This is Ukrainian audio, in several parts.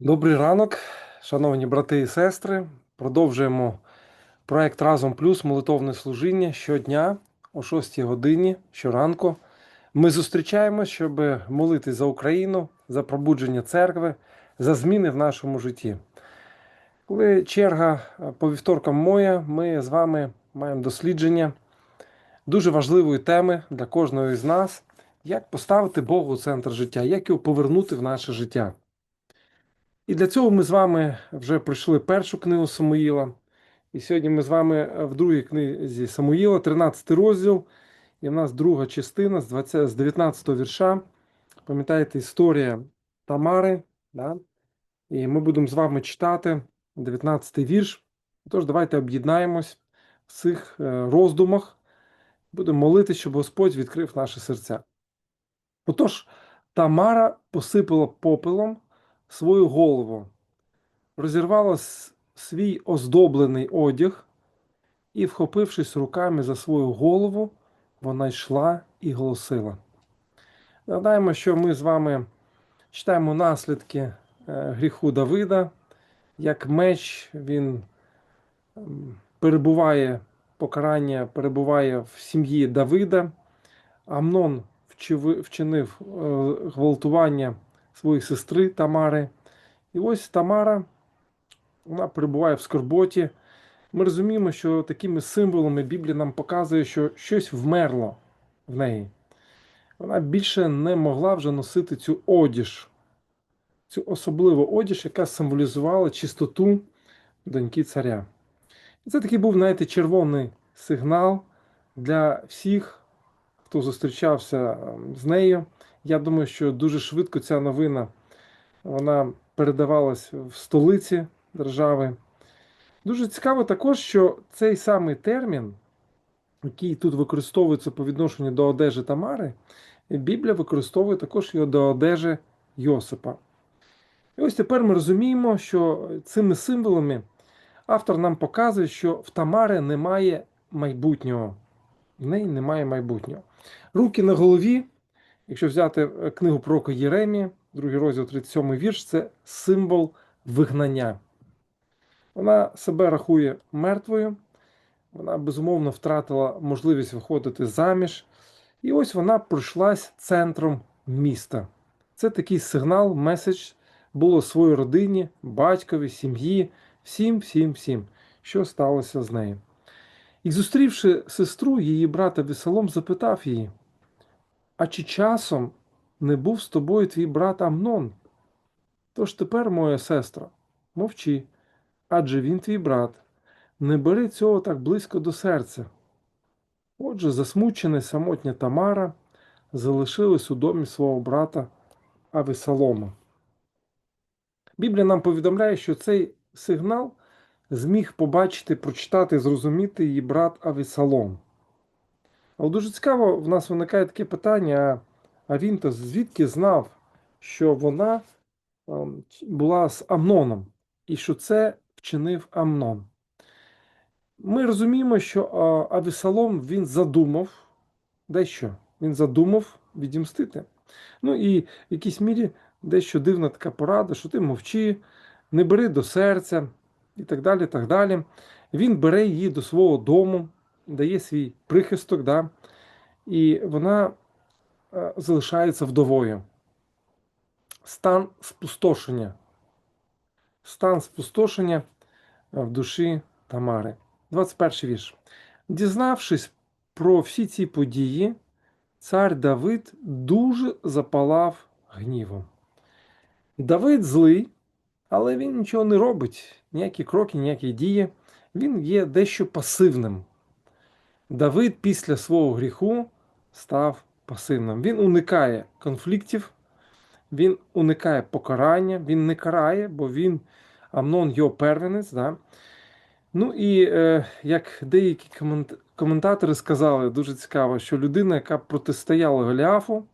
Добрий ранок, шановні брати і сестри. Продовжуємо проект Разом Плюс молитовне служіння щодня о 6 годині щоранку. Ми зустрічаємось, щоб молитись за Україну, за пробудження церкви, за зміни в нашому житті. Коли черга е, по вівторкам моя, ми з вами маємо дослідження дуже важливої теми для кожного із нас, як поставити Богу у центр життя, як його повернути в наше життя. І для цього ми з вами вже пройшли першу книгу Самуїла. І сьогодні ми з вами в другій книзі Самуїла, 13 розділ. І в нас друга частина з 20, з 19 вірша. Пам'ятаєте, історія Тамари. Да? І ми будемо з вами читати 19 вірш. Тож, давайте об'єднаємось в цих е, роздумах. Будемо молитися, щоб Господь відкрив наші серця. Отож, Тамара посипала попелом свою голову, розірвала свій оздоблений одяг і, вхопившись руками за свою голову, вона йшла і голосила. Нагадаємо, що ми з вами читаємо наслідки е, гріху Давида, як меч він перебуває, покарання перебуває в сім'ї Давида. Амнон вчинив е, гвалтування своєї сестри Тамари. І ось Тамара, вона перебуває в скорботі. Ми розуміємо, що такими символами Біблія нам показує, що щось вмерло в неї. Вона більше не могла вже носити цю одіж, цю особливу одіж, яка символізувала чистоту доньки царя. І це такий був, знаєте, червоний сигнал для всіх, хто зустрічався ем, з нею. Я думаю, що дуже швидко ця новина вона передавалась в столиці держави. Дуже цікаво також, що цей самий термін, який тут використовується по відношенню до одежі Тамари, Біблія використовує також його до одежі Йосипа. І ось тепер ми розуміємо, що цими символами автор нам показує, що в Тамари немає майбутнього. В неї немає майбутнього. Руки на голові, якщо взяти е, книгу пророка Єремії, другий розділ 37 вірш, це символ вигнання. Вона себе рахує мертвою, вона безумовно втратила можливість виходити заміж. І ось вона пройшлась центром міста. Це такий сигнал, меседж було своїй родині, батькові, сім'ї, всім, всім, всім, що сталося з нею. І зустрівши сестру, її брата Весолом запитав її: А чи часом не був з тобою твій брат Амнон? Тож тепер, моя сестра, мовчи, адже він твій брат. Не бери цього так близько до серця. Отже, засмучена самотня Тамара залишилась у домі свого брата Авесолома. Біблія нам повідомляє, що цей сигнал зміг побачити, прочитати, зрозуміти її брат Авесолом. Але дуже цікаво, в нас виникає таке питання: а він то звідки знав, що вона ем, була з Амноном, і що це вчинив Амнон? Ми розуміємо, що а, Авесолом він задумав дещо. Він задумав відімстити. Ну і в якійсь мірі дещо дивна така порада, що ти мовчи, не бери до серця і так далі. так далі. Він бере її до свого дому, дає свій прихисток, да, і вона е, залишається вдовою. Стан спустошення. Стан спустошення е, в душі Тамари. 21 вірш. Дізнавшись про всі ці події, цар Давид дуже запалав гнівом. Давид злий, але він нічого не робить, ніякі кроки, ніякі дії. Він є дещо пасивним. Давид після свого гріху став пасивним. Він уникає конфліктів, він уникає покарання, він не карає, бо він Амнон його первенець. Да? Ну і е, як деякі комент- коментатори сказали, дуже цікаво, що людина, яка протистояла Голіафу,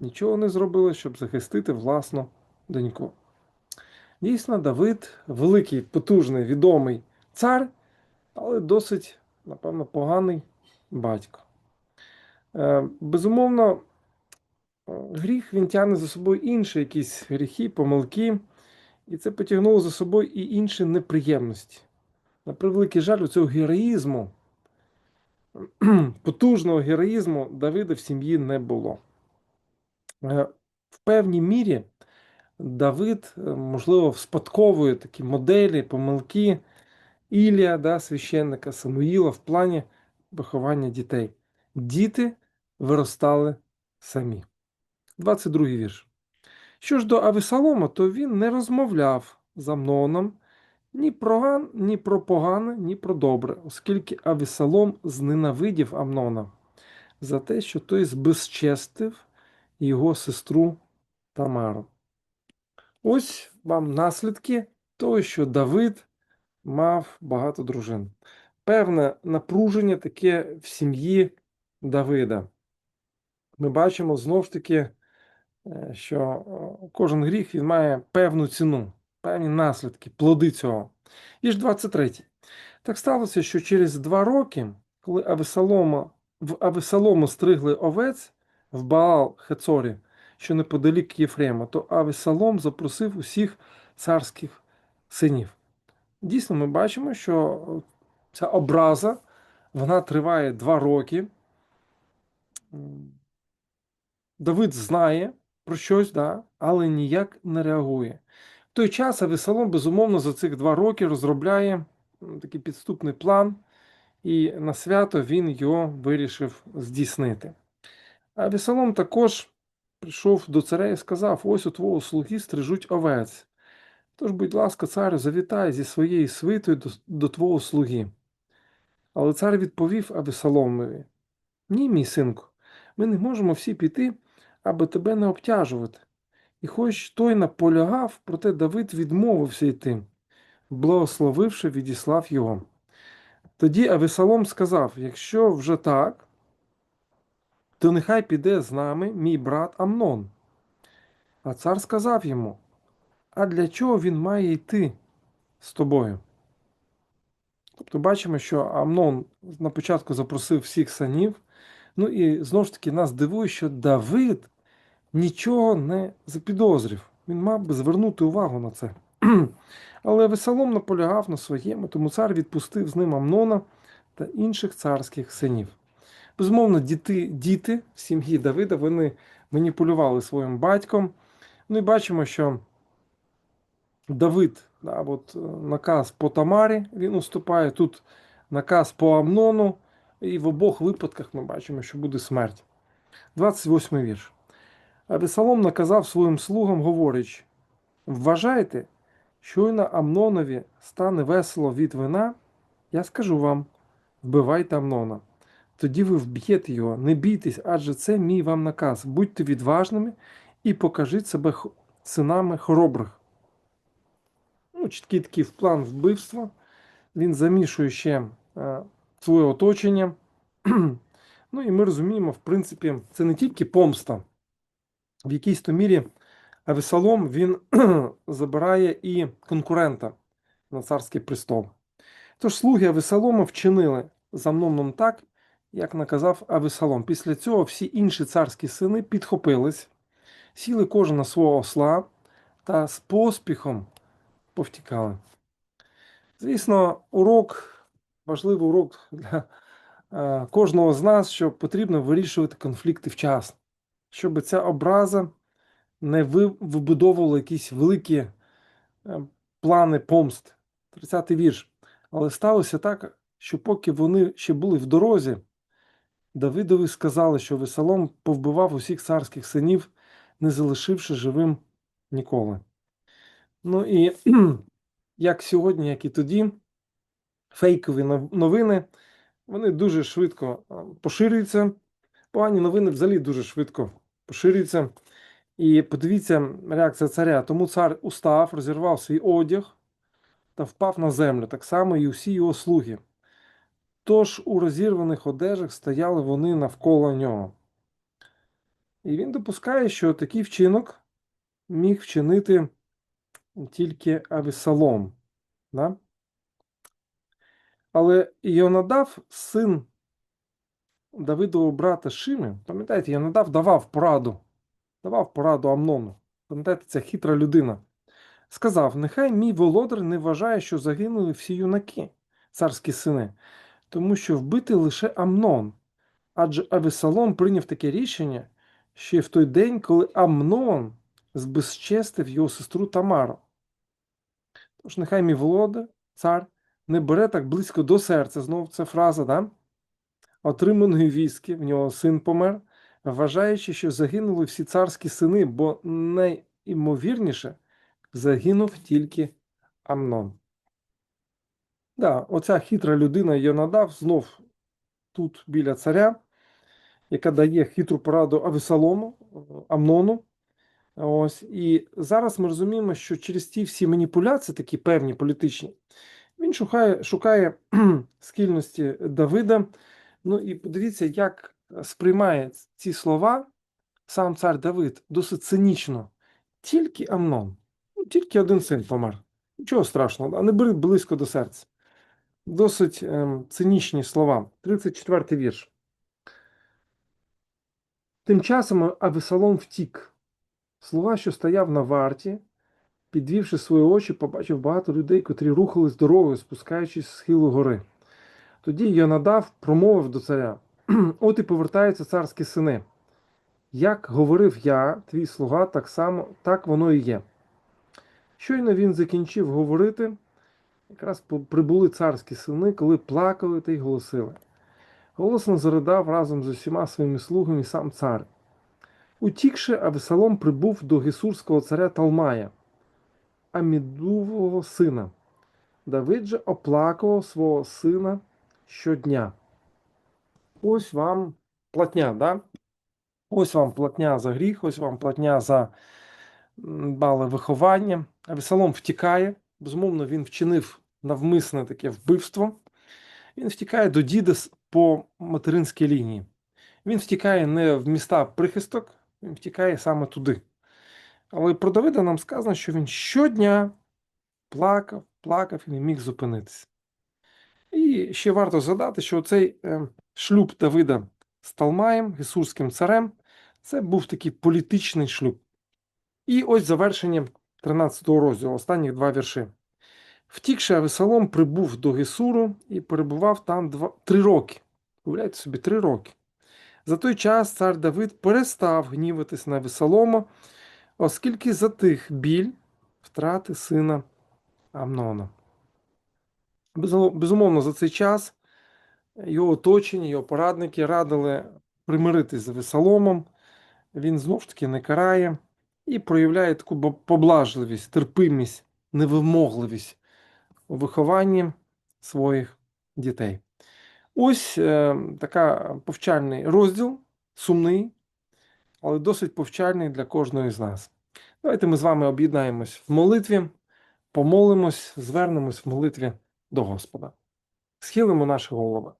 нічого не зробила, щоб захистити власну доньку. Дійсно, Давид великий, потужний, відомий цар, але досить, напевно, поганий батько. Е, безумовно, е, гріх він тягне за собою інші якісь гріхи, помилки. І це потягнуло за собою і інші неприємності. На превеликий жаль, у цього героїзму, потужного героїзму Давида в сім'ї не було. Е, В певній мірі Давид, можливо, спадковує такі моделі, помилки Ілія, да, священника Самуїла в плані виховання дітей. Діти виростали самі. 22 вірш. Що ж до Авесалома, то він не розмовляв з Амноном ні про, ган- ні про погане, ні про добре, оскільки Авесалом зненавидів Амнона за те, що той збезчестив його сестру Тамару. Ось вам наслідки того, що Давид мав багато дружин. Певне напруження таке в сім'ї Давида. Ми бачимо знову ж таки, е, що е, кожен гріх він має певну ціну, певні наслідки, плоди цього. І ж 23. Так сталося, що через два роки, коли Авесалома, в Авесалому стригли овець в Баал Хецорі, що неподалік Єфрема, то Авесалом запросив усіх царських синів. Дійсно, ми бачимо, що ця образа вона триває два роки. Давид знає про щось, да, але ніяк не реагує. В той час Авесалом, безумовно, за цих два роки розробляє такий підступний план, і на свято він його вирішив здійснити. Авесалом також прийшов до царя і сказав: Ось у твого слуги стрижуть овець. Тож, будь ласка, царю, завітай зі своєю свитою до, до твого слуги. Але цар відповів Авесаломові: Ні, мій синку, ми не можемо всі піти, аби тебе не обтяжувати. І хоч той наполягав, проте Давид відмовився йти, благословивши, відіслав його. Тоді Авесалом сказав: Якщо вже так, то нехай піде з нами мій брат Амнон. А цар сказав йому: А для чого він має йти з тобою? Тобто бачимо, що Амнон на початку запросив всіх санів. Ну і знову ж таки нас дивує, що Давид нічого не запідозрив. Він мав би звернути увагу на це. Але Весолом наполягав на своєму, тому цар відпустив з ним Амнона та інших царських синів. Безумовно, діти, діти в сім'ї Давида вони маніпулювали своїм батьком. Ну і бачимо, що Давид, да, от, е, наказ по Тамарі він уступає, тут наказ по Амнону, і в обох випадках ми бачимо, що буде смерть. 28 вірш. Абісалом наказав своїм слугам, говорячи: Вважайте, щойно Амнонові стане весело від вина, я скажу вам: вбивайте Амнона. Тоді ви вб'єте його, не бійтесь, адже це мій вам наказ. Будьте відважними і покажіть себе синами хоробрих. Ну, чіткий такий план вбивства. Він замішує ще е, своє оточення. ну і ми розуміємо, в принципі, це не тільки помста. В якійсь то мірі Авесалом він забирає і конкурента на царський престол. Тож слуги Авесалома вчинили з Амноном так, як наказав Авесалом. Після цього всі інші царські сини підхопились, сіли кожен на свого осла та з поспіхом повтікали. Звісно, урок, важливий урок для е, кожного з нас, що потрібно вирішувати конфлікти вчасно, щоб ця образа не вибудовувала якісь великі е, плани помсти. 30-й вірш. Але сталося так, що поки вони ще були в дорозі, Давидові сказали, що Весолом повбивав усіх царських синів, не залишивши живим ніколи. Ну і як сьогодні, як і тоді, фейкові новини, вони дуже швидко поширюються. Погані новини взагалі дуже швидко поширюються. І подивіться реакція царя. Тому цар устав, розірвав свій одяг та впав на землю, так само і усі його слуги. Тож у розірваних одежах стояли вони навколо нього. І він допускає, що такий вчинок міг вчинити тільки Авесалом. Да? Але Йонадав, син Давидового брата Шими, пам'ятаєте, Йонадав давав пораду, давав пораду Амнону. Пам'ятаєте, це хитра людина. сказав: Нехай мій володар не вважає, що загинули всі юнаки, царські сини, тому що вбитий лише Амнон. Адже Авесалом прийняв таке рішення ще в той день, коли Амнон збезчестив його сестру Тамару. Тож нехай мій володар, цар, не бере так близько до серця, знов ця фраза, да? отриманої військи, в нього син помер, вважаючи, що загинули всі царські сини, бо найімовірніше загинув тільки Амнон. Да, оця хитра людина Йонадав знов тут біля царя, яка дає хитру пораду Авесалому, Амнону. Ось і зараз ми розуміємо, що через ті всі маніпуляції, такі певні політичні, він шукає шукає скільності Давида. Ну і подивіться, як сприймає ці слова сам цар Давид досить цинічно. Тільки Амнон, ну, тільки один син помер. Нічого страшного, а не бери близько до серця. Досить ем, цинічні слова. 34 вірш. Тим часом Авесалом втік. Слуга, що стояв на варті, підвівши свої очі, побачив багато людей, котрі рухались дорогою, спускаючись з схилу гори. Тоді Йонадав промовив до царя: От і повертаються царські сини. Як говорив я, твій слуга, так само так воно і є. Щойно він закінчив говорити, якраз прибули царські сини, коли плакали та й голосили. Голосно заридав разом з усіма своїми слугами сам цар. Утікши, Авесалом прибув до гесурського царя Талмая, Амідувого сина. Давид же оплакував свого сина щодня. Ось вам платня, да? Ось вам платня за гріх, ось вам платня за бали виховання. Авесалом втікає. Безумовно, він вчинив навмисне таке вбивство. Він втікає до діда по материнській лінії. Він втікає не в міста прихисток, він втікає саме туди. Але про Давида нам сказано, що він щодня плакав, плакав і не міг зупинитися. І ще варто згадати, що цей е, шлюб Давида з Талмаєм, гесурським царем, це був такий політичний шлюб. І ось завершення 13 розділу, останніх два вірші. Втікши, Авесалом прибув до Гесуру і перебував там два, три роки. Уявляєте собі, три роки. За той час цар Давид перестав гніватись на Авесалома, оскільки затих біль втрати сина Амнона. Безумовно, за цей час його оточення, його порадники радили примиритись з Авесаломом. Він знов ж таки не карає і проявляє таку поблажливість, терпимість, невимогливість у вихованні своїх дітей. Ось е, така повчальний розділ, сумний, але досить повчальний для кожного з нас. Давайте ми з вами об'єднаємось в молитві, помолимось, звернемось в молитві до Господа. Схилимо наші голови.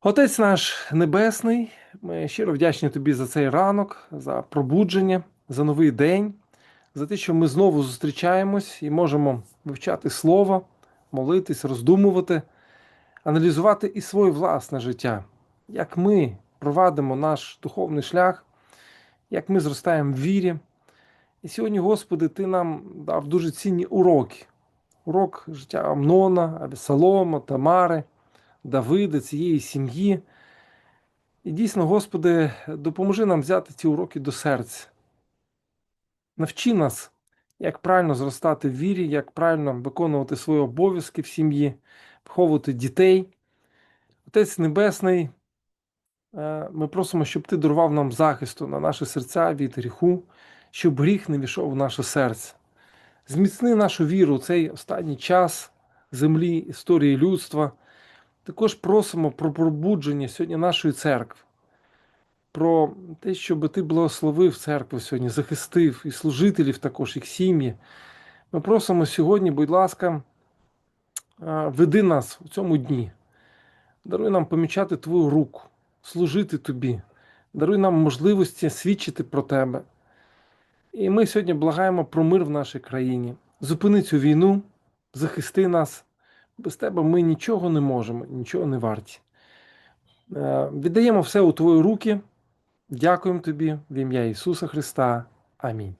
Отець наш Небесний, ми щиро вдячні Тобі за цей ранок, за пробудження, за новий день, за те, що ми знову зустрічаємось і можемо вивчати Слово, молитись, роздумувати, аналізувати і своє власне життя, як ми провадимо наш духовний шлях, як ми зростаємо в вірі. І сьогодні, Господи, Ти нам дав дуже цінні уроки. Урок життя Амнона, Абісалома, Тамари. Давида, цієї сім'ї. І дійсно, Господи, допоможи нам взяти ці уроки до серця. Навчи нас, як правильно зростати в вірі, як правильно виконувати свої обов'язки в сім'ї, виховувати дітей. Отець Небесний, е, ми просимо, щоб Ти дарував нам захисту на наші серця від гріху, щоб гріх не війшов в наше серце. Зміцни нашу віру у цей останній час землі, історії людства. Також просимо про пробудження сьогодні нашої церкви, про те, щоб ти благословив церкву сьогодні, захистив і служителів також, їх сім'ї. Ми просимо сьогодні, будь ласка, веди нас у цьому дні. Даруй нам помічати Твою руку, служити Тобі, даруй нам можливості свідчити про Тебе. І ми сьогодні благаємо про мир в нашій країні. Зупини цю війну, захисти нас. Без тебе ми нічого не можемо, нічого не варті. Е, віддаємо все у Твої руки. Дякуємо Тобі в ім'я Ісуса Христа. Амінь.